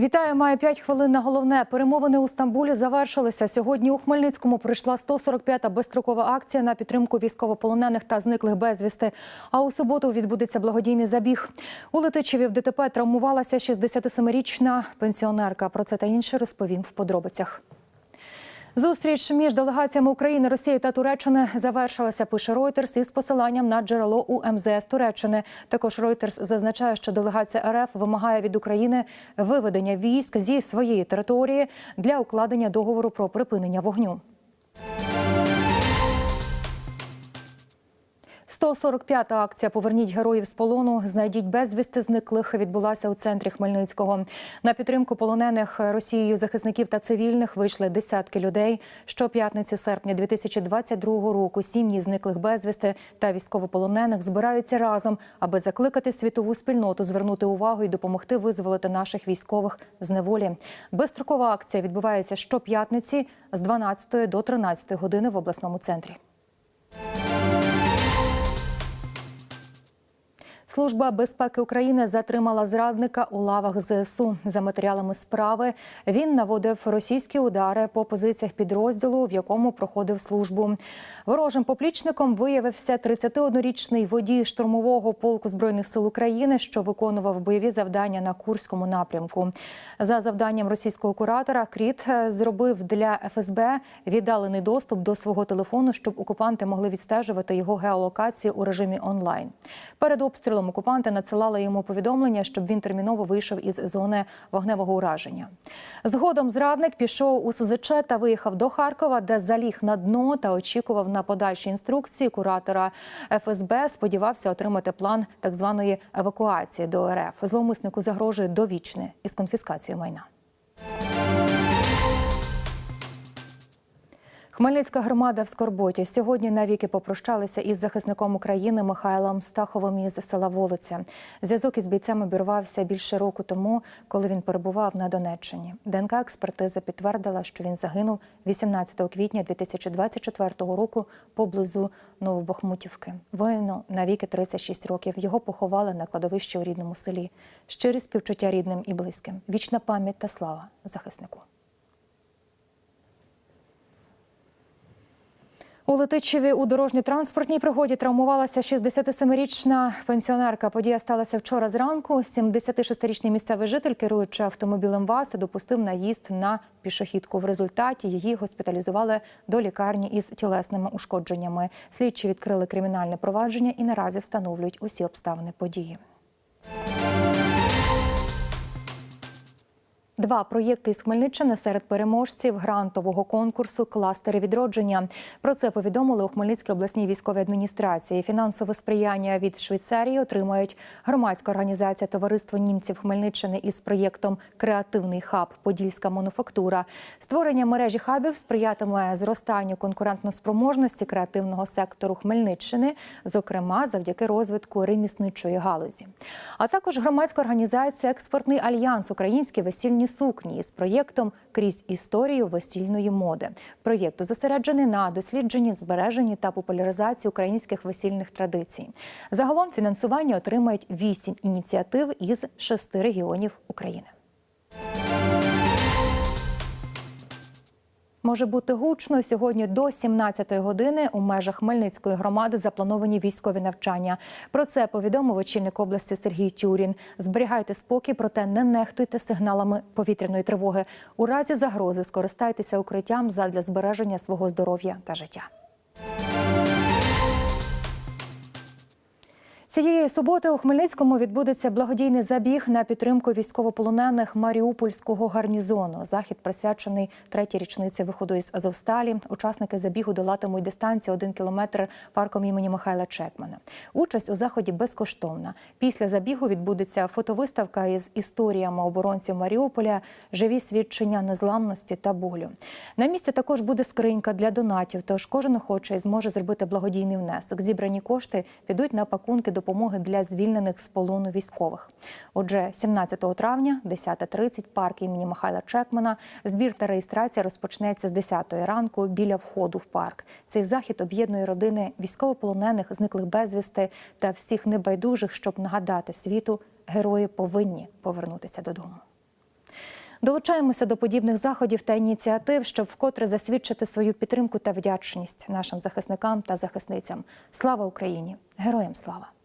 Вітаю, має 5 хвилин на головне. Перемовини у Стамбулі завершилися. Сьогодні у Хмельницькому пройшла 145-та безстрокова акція на підтримку військовополонених та зниклих безвісти. А у суботу відбудеться благодійний забіг. У Летичеві в ДТП травмувалася 67-річна пенсіонерка. Про це та інше розповім в подробицях. Зустріч між делегаціями України, Росії та Туреччини завершилася. Пише Reuters із посиланням на джерело у МЗС Туреччини. Також Reuters зазначає, що делегація РФ вимагає від України виведення військ зі своєї території для укладення договору про припинення вогню. 145-та акція Поверніть героїв з полону. Знайдіть безвісти зниклих відбулася у центрі Хмельницького. На підтримку полонених Росією захисників та цивільних вийшли десятки людей. Щоп'ятниці серпня 2022 року сім'ї зниклих безвісти та військовополонених збираються разом, аби закликати світову спільноту звернути увагу і допомогти визволити наших військових з неволі. Безстрокова акція відбувається щоп'ятниці з 12 до 13 години в обласному центрі. Служба безпеки України затримала зрадника у лавах ЗСУ. За матеріалами справи він наводив російські удари по позиціях підрозділу, в якому проходив службу. Ворожим поплічником виявився 31-річний водій штурмового полку збройних сил України, що виконував бойові завдання на Курському напрямку. За завданням російського куратора Кріт зробив для ФСБ віддалений доступ до свого телефону, щоб окупанти могли відстежувати його геолокацію у режимі онлайн. Перед обстрілом окупанти надсилали йому повідомлення, щоб він терміново вийшов із зони вогневого ураження. Згодом зрадник пішов у СЗЧ та виїхав до Харкова, де заліг на дно та очікував на подальші інструкції куратора ФСБ. Сподівався отримати план так званої евакуації до РФ. Зловмиснику загрожує довічне із конфіскацією майна. Хмельницька громада в Скорботі сьогодні навіки попрощалися із захисником України Михайлом Стаховим із села Волиця. Зв'язок із бійцем обірвався більше року тому, коли він перебував на Донеччині. ДНК експертиза підтвердила, що він загинув 18 квітня 2024 року поблизу Новобахмутівки. Воїну навіки 36 років. Його поховали на кладовищі у рідному селі. Щирі співчуття рідним і близьким. Вічна пам'ять та слава захиснику. У Летичеві у дорожньо-транспортній пригоді травмувалася 67-річна пенсіонерка. Подія сталася вчора зранку. 76-річний місцевий житель, керуючи автомобілем ВАЗ, допустив наїзд на пішохідку. В результаті її госпіталізували до лікарні із тілесними ушкодженнями. Слідчі відкрили кримінальне провадження і наразі встановлюють усі обставини події. Два проєкти із Хмельниччини серед переможців грантового конкурсу Кластери відродження. Про це повідомили у Хмельницькій обласній військовій адміністрації. Фінансове сприяння від Швейцарії отримають громадська організація Товариство німців Хмельниччини із проєктом Креативний хаб Подільська мануфактура. Створення мережі хабів сприятиме зростанню конкурентноспроможності креативного сектору Хмельниччини, зокрема завдяки розвитку ремісничої галузі. А також громадська організація Експортний альянс Українські весільні сукні з проєктом Крізь історію весільної моди. Проєкт зосереджений на дослідженні, збереженні та популяризації українських весільних традицій. Загалом фінансування отримають вісім ініціатив із шести регіонів України. Може бути гучно сьогодні до 17-ї години у межах Хмельницької громади заплановані військові навчання. Про це повідомив очільник області Сергій Тюрін. Зберігайте спокій, проте не нехтуйте сигналами повітряної тривоги. У разі загрози скористайтеся укриттям задля збереження свого здоров'я та життя. Цієї суботи у Хмельницькому відбудеться благодійний забіг на підтримку військовополонених Маріупольського гарнізону. Захід присвячений третій річниці виходу із Азовсталі. Учасники забігу долатимуть дистанцію один кілометр парком імені Михайла Чекмана. Участь у заході безкоштовна. Після забігу відбудеться фотовиставка із історіями оборонців Маріуполя, живі свідчення незламності та болю. На місці також буде скринька для донатів. Тож кожен охочий зможе зробити благодійний внесок. Зібрані кошти підуть на пакунки допомоги для звільнених з полону військових. Отже, 17 травня, 10.30, парк імені Михайла Чекмана. Збір та реєстрація розпочнеться з 10 ранку біля входу в парк. Цей захід об'єднує родини військовополонених, зниклих безвісти та всіх небайдужих, щоб нагадати світу, герої повинні повернутися додому. Долучаємося до подібних заходів та ініціатив, щоб вкотре засвідчити свою підтримку та вдячність нашим захисникам та захисницям. Слава Україні! Героям слава!